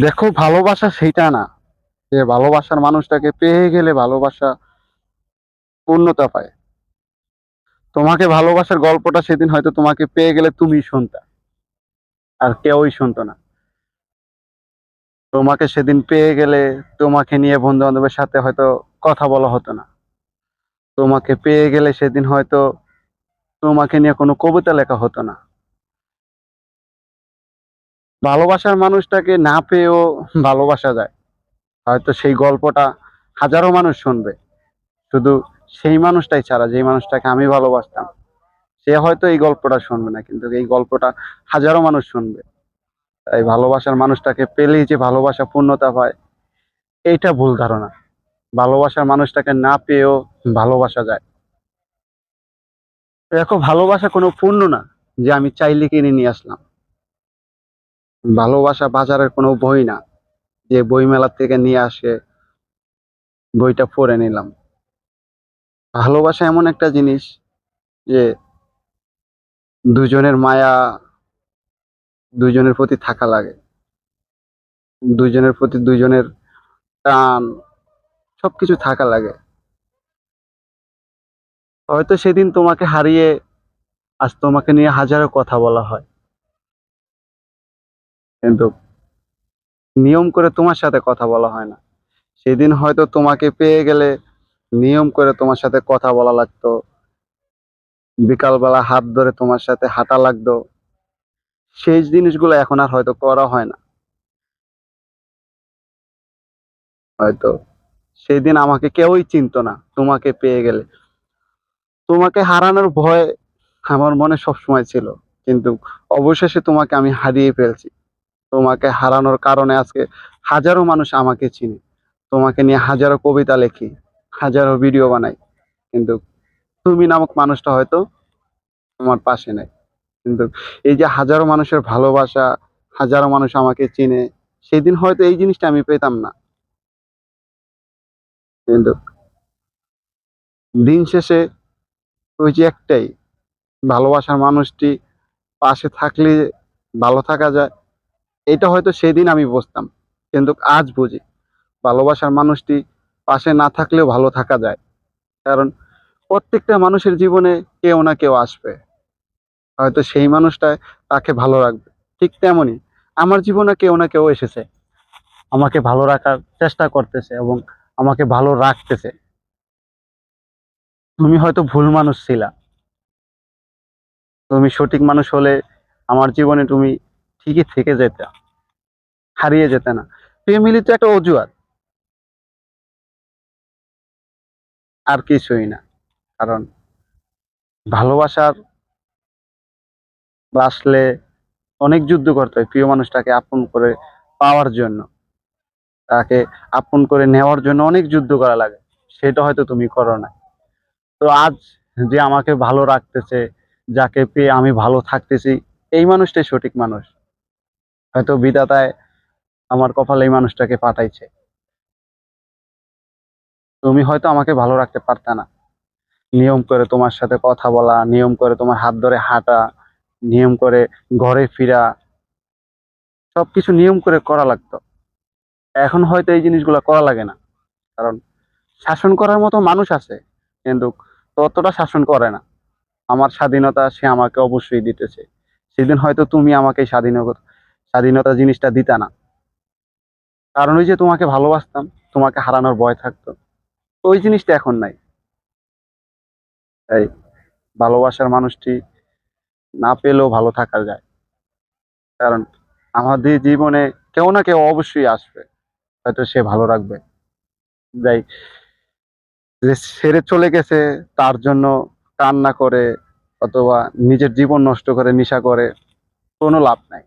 দেখো ভালোবাসা সেইটা না, যে ভালোবাসার মানুষটাকে পেয়ে গেলে ভালোবাসা পূর্ণতা পায়। তোমাকে ভালোবাসার গল্পটা সেদিন হয়তো তোমাকে পেয়ে গেলে তুমি শুনতা, আর কেউই শুনতো না। তোমাকে সেদিন পেয়ে গেলে তোমাকে নিয়ে বন্ধু বান্ধবের সাথে হয়তো কথা বলা হতো না। তোমাকে পেয়ে গেলে সেদিন হয়তো তোমাকে নিয়ে কোনো কবিতা লেখা হতো না। ভালোবাসার মানুষটাকে না পেয়েও ভালোবাসা যায়। হয়তো সেই গল্পটা হাজারো মানুষ শুনবে। শুধু সেই মানুষটাই ছাড়া, যেই মানুষটাকে আমি ভালোবাসতাম, সে হয়তো এই গল্পটা শুনবে না, কিন্তু এই গল্পটা হাজারো মানুষ শুনবে। তাই ভালোবাসার মানুষটাকে পেলেই যে ভালোবাসা পূর্ণতা পায়, এইটা ভুল ধারণা। ভালোবাসার মানুষটাকে না পেয়েও ভালোবাসা যায়। দেখো, ভালোবাসা কোনো পূর্ণ না, যে আমি চাইলে কিনে নিয়ে আসলাম। ভালোবাসা বাজারের কোনো বই না। যে বই মেলা থেকে নিয়ে আসে, বইটা পড়ে নিলাম। ভালোবাসা এমন একটা জিনিস যে দুজনের মায়া, দুজনের প্রতি থাকা লাগে। দুজনের প্রতি দুজনের টান, সবকিছু থাকা লাগে। হয়তো সেদিন তোমাকে হারিয়ে আজ তোমাকে নিয়ে হাজারো কথা বলা হয়। কিন্তু নিয়ম করে তোমার সাথে কথা বলা হয় না। সেদিন হয়তো তোমাকে পেয়ে গেলে নিয়ম করে তোমার সাথে কথা বলা লাগতো। বিকালবেলা হাত ধরে তোমার সাথে হাঁটা লাগতো। সেই জিনিসগুলো এখন আর হয়তো করা হয় না। হয়তো সেই দিন আমাকে কেউই চিনতো না তোমাকে পেয়ে গেলে। তোমাকে হারানোর ভয় আমার মনে সবসময় ছিল। কিন্তু অবশেষে তোমাকে আমি হারিয়ে ফেলছি। তোমাকে হারানোর কারণে আজকে হাজারো মানুষ আমাকে চিনে। তোমাকে নিয়ে হাজারো কবিতা লেখি, হাজারো ভিডিও বানাই। কিন্তু তুমি নামক মানুষটা হয়তো তোমার পাশে নেই। কিন্তু এই যে হাজারো মানুষের ভালোবাসা, হাজারো মানুষ আমাকে চিনে, সেদিন হয়তো এই জিনিসটা আমি পেতাম না। কিন্তু দিন শেষে ওই যে একটাই, ভালোবাসার মানুষটি পাশে থাকলে ভালো থাকা যায় এটা হয়তো সেদিন আমি বুঝতাম। কিন্তু আজ বুঝি। ভালোবাসার মানুষটি পাশে না থাকলেও ভালো থাকা যায়। কারণ প্রত্যেকটা মানুষের জীবনে কেউ না কেউ আসবে। হয়তো সেই মানুষটা তাকে ভালো রাখবে। ঠিক তেমনই আমার জীবনে কেউ না কেউ এসেছে। আমাকে ভালো রাখার চেষ্টা করতেছে এবং আমাকে ভালো রাখতেছে। তুমি হয়তো ভুল মানুষ ছিলা। তুমি সঠিক মানুষ হলে আমার জীবনে তুমি ঠিকই থেকে যেতে। হারিয়ে যেতে না। ফ্যামিলি তো একটা অজুহাত। আর কিছুই না। কারণ ভালোবাসার বাসলে অনেক যুদ্ধ করতে হয় প্রিয় মানুষটাকে আপন করে পাওয়ার জন্য। তাকে আপন করে নেওয়ার জন্য অনেক যুদ্ধ করা লাগে। সেটা হয়তো তুমি করো না। তো আজ যে আমাকে ভালো রাখতেছে, যাকে পেয়ে আমি ভালো থাকতেছি, এই মানুষটাই সঠিক মানুষ। হয়তো বিধাতায় আমার কপালে এই মানুষটাকে পাঠাইছে। তুমি হয়তো আমাকে ভালো রাখতে পারতা না। নিয়ম করে তোমার সাথে কথা বলা, নিয়ম করে তোমার হাত ধরে হাঁটা, নিয়ম করে ঘরে ফিরা, সবকিছু নিয়ম করে করা লাগতো। এখন হয়তো এই জিনিসগুলো করা লাগে না। কারণ শাসন করার মতো মানুষ আছে, কিন্তু ততটা শাসন করে না। আমার স্বাধীনতা সে আমাকে অবশ্যই দিতেছে। সেদিন হয়তো তুমি আমাকে স্বাধীনতা স্বাধীনতা জিনিসটা দিতা না। কারণ ওই যে তোমাকে ভালোবাসতাম, তোমাকে হারানোর ভয় থাকতো, ওই জিনিসটা এখন নাই। তাই ভালোবাসার মানুষটি না পেলেও ভালো থাকা যায়। কারণ আমাদের জীবনে কেউ না কেউ অবশ্যই আসবে, হয়তো সে ভালো রাখবে। যাই, যে ছেড়ে চলে গেছে, তার জন্য কান্না করে অথবা নিজের জীবন নষ্ট করে, নেশা করে, কোনো লাভ নাই।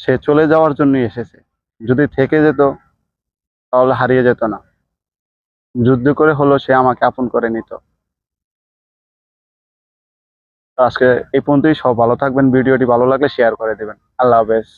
সে চলে যাওয়ার জন্যই এসেছে। যদি থেকে যেত, তাহলে হারিয়ে যেত না। যুদ্ধ করে হলো সে আমাকে আপন করে নিত। আজকে এই পর্যন্তই। সব ভালো থাকবেন। ভিডিওটি ভালো লাগলে শেয়ার করে দেবেন। আল্লাহ হাফেজ।